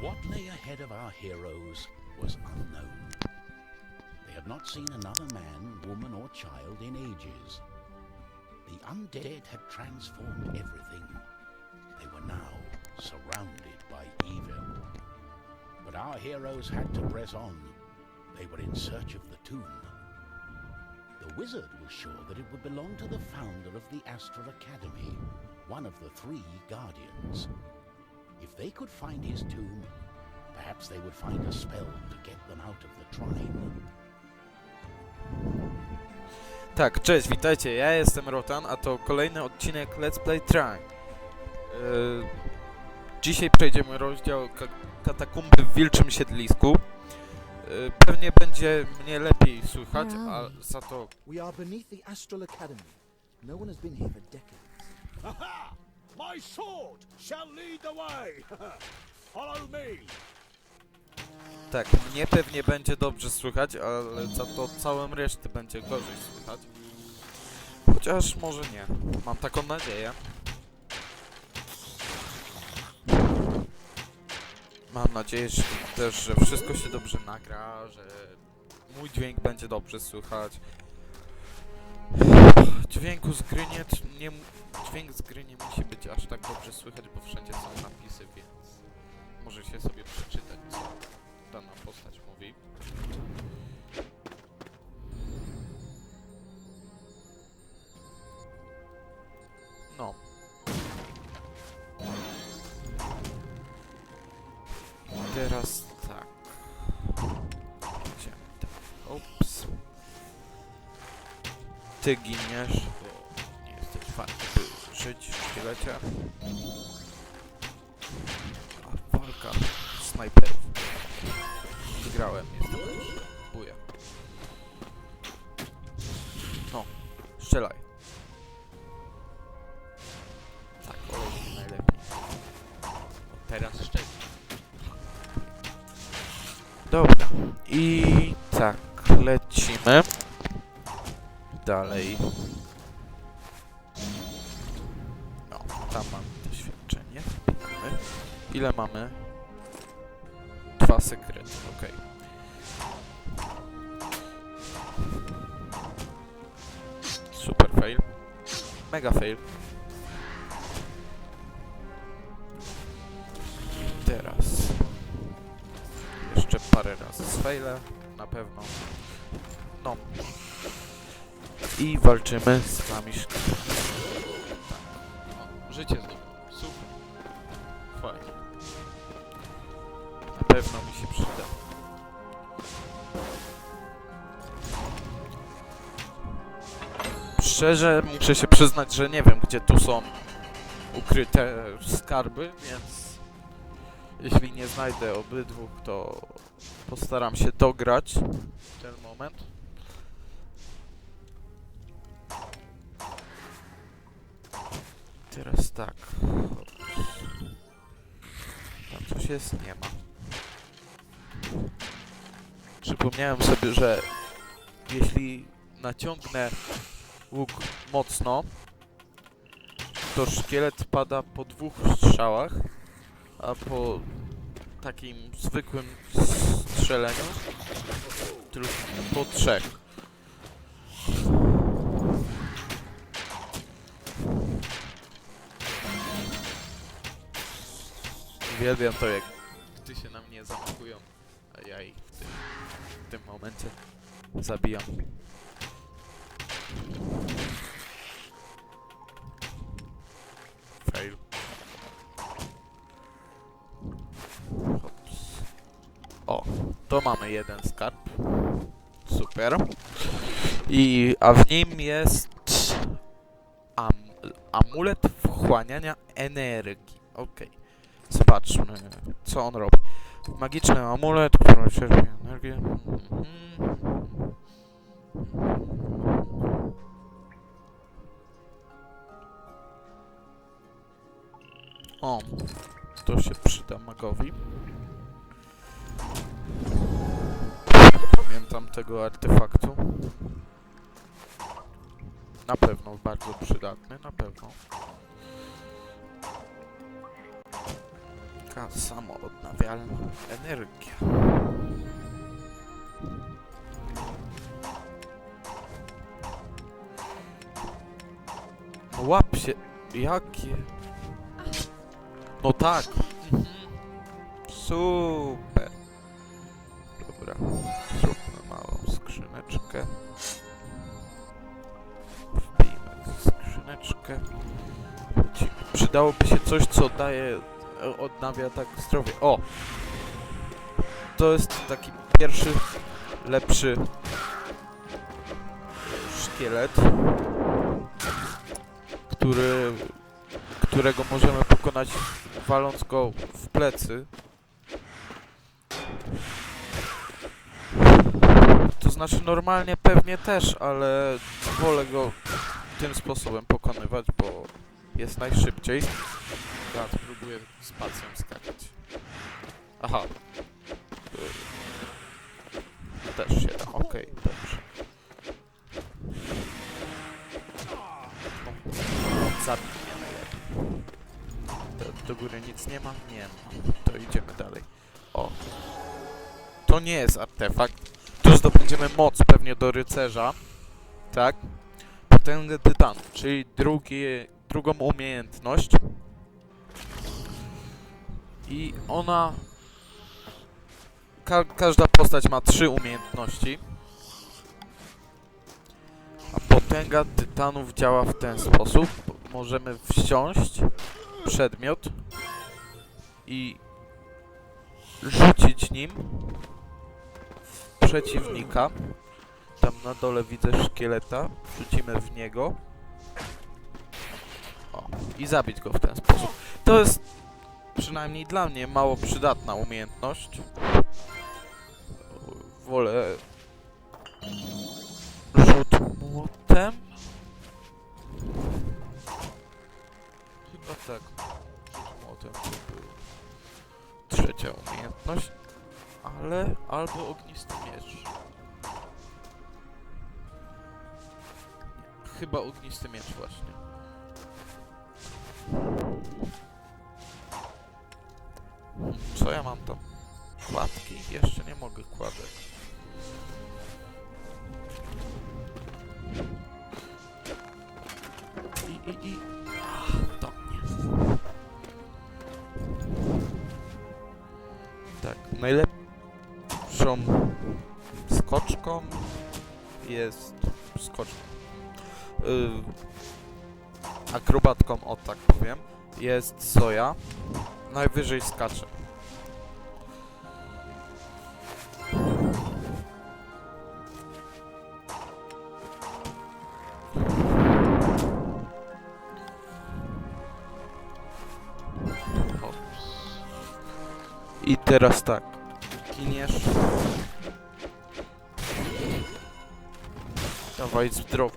What lay ahead of our heroes was unknown. They had not seen another man, woman, or child in ages. The undead had transformed everything. They were now surrounded by evil. But our heroes had to press on. They were in search of the tomb. The wizard was sure that it would belong to the founder of the Astral Academy, one of the three guardians. If they could find his tomb, perhaps they would find a spell to get them out of the trine. Tak, cześć, witajcie, ja jestem Rotan, a to kolejny odcinek Let's Play Trine. Yy, dzisiaj przejdziemy rozdział ka katakumby w Wilczym Siedlisku. Yy, pewnie będzie mnie lepiej słychać, a za to... We are beneath the Astral Academy. No one has been here for decades. Aha! My sword shall lead the way! Follow me! Tak, mnie pewnie będzie dobrze słychać, ale za to całą resztę będzie gorzej słychać. Chociaż może nie, mam taką nadzieję. Mam nadzieję że też, że wszystko się dobrze nagra, że mój dźwięk będzie dobrze słychać. Dźwięku z gry nie, nie... Dźwięk z gry nie musi być aż tak dobrze słychać, bo wszędzie są napisy, więc możecie sobie przeczytać, co dana postać mówi. No. Teraz Ty giniesz, bo nie jesteś warty, by żyć w szkielecie. A walka snajperów. Wygrałem, jestem lepszy. Buja. No, strzelaj. Tak, o, najlepiej. O, teraz szczeli. Dobra, i tak, lecimy. Dalej. No, tam mam doświadczenie. Ile mamy? Dwa sekrety, okej. Super fail. Mega fail. Teraz. Jeszcze parę razy z faile, na pewno. No. I walczymy z. Tak. O, życie znowu. Super. Fajnie. Na pewno mi się przyda. Szczerze muszę się przyznać, że nie wiem gdzie tu są ukryte skarby, więc jeśli nie znajdę obydwu, to postaram się dograć ten moment. Teraz tak. Tam coś jest? Nie ma. Przypomniałem sobie, że jeśli naciągnę łuk mocno, to szkielet pada po dwóch strzałach, a po takim zwykłym strzeleniu tylko po trzech. Uwielbiam to, jak gdy się na mnie zamokują, a ja ich w tym, w tym momencie zabijam. Fail. Hops. O, to mamy jeden skarb. Super. I, a w nim jest am, amulet wchłaniania energii. Okej. Zobaczmy, co on robi. Magiczny amulet, który czerpie energię. O, to się przyda magowi. Pamiętam tego artefaktu. Na pewno bardzo przydatny, na pewno. Taka samoodnawialna energia. No Łap się. Jakie? No tak. Super. Dobra. Zróbmy małą skrzyneczkę. Wbijmy skrzyneczkę. Przydałoby się coś, co daje, odnawia tak zdrowie. O! To jest taki pierwszy, lepszy szkielet, który, którego możemy pokonać waląc go w plecy. To znaczy normalnie pewnie też, ale wolę go tym sposobem pokonywać, bo jest najszybciej. Teraz spróbuję spacją skakać. Aha. Y, Też się da, okej, dobrze. No, zabij mnie. Do, do góry nic nie ma? Nie ma. To idziemy dalej. O. To nie jest artefakt. Tu zdobędziemy moc pewnie do rycerza. Tak? Potęgę tytanu, czyli drugie, drugą umiejętność. I ona... Ka każda postać ma trzy umiejętności. A potęga tytanów działa w ten sposób. Możemy wsiąść przedmiot i rzucić nim w przeciwnika. Tam na dole widzę szkieleta. Rzucimy w niego. O, i zabić go w ten sposób. To jest przynajmniej dla mnie mało przydatna umiejętność. Wolę rzut młotem. Chyba tak. Rzut młotem to był trzecia umiejętność. Ale albo ognisty miecz. Chyba ognisty miecz właśnie. Co ja mam tam? Kładki? Jeszcze nie mogę kładek. I, i, i... Ach, to nie. Tak, najlepszą skoczką jest skoczką. Yy, akrobatką, o tak powiem, jest Zoja. Najwyżej skacze. I teraz tak. Giniesz. Dawaj zdrow...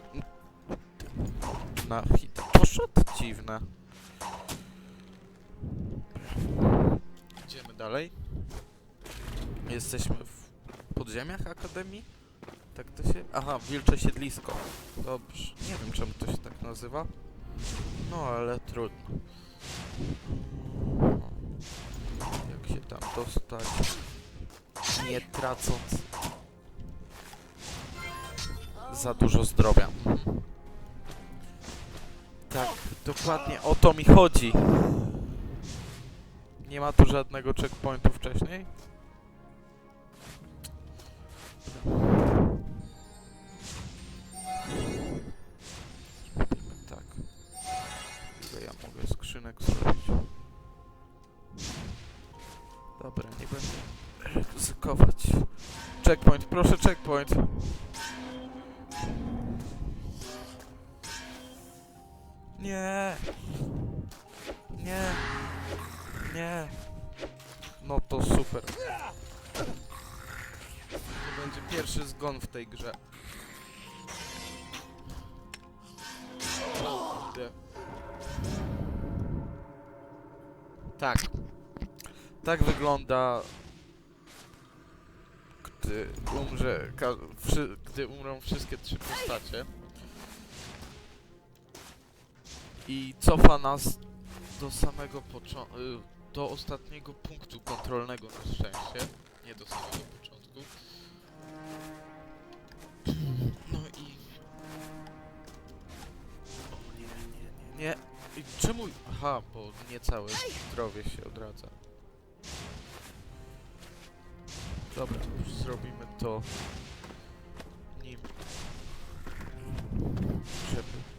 Na hita. Poszedł dziwne. Idziemy dalej. Jesteśmy w podziemiach Akademii? Tak to się... Aha, Wilcze Siedlisko. Dobrze. Nie wiem czemu to się tak nazywa. No, ale trudno. Się tam dostać? Nie tracąc za dużo zdrowia. Tak, dokładnie o to mi chodzi. Nie ma tu żadnego checkpointu wcześniej? Tak. Ile ja mogę skrzynek zrobić? Dobra, nie będę ryzykować. Checkpoint, proszę checkpoint. Nie. Nie. Nie. No to super. To będzie pierwszy zgon w tej grze. Tak. Tak wygląda gdy umrze, gdy umrą wszystkie trzy postacie. I cofa nas do samego początku, do ostatniego punktu kontrolnego na szczęście. Nie do samego początku. No i... O nie, nie, nie, nie. I czemu... Aha, bo nie całe zdrowie się odradza. Dobra, już zrobimy to nim. Żeby...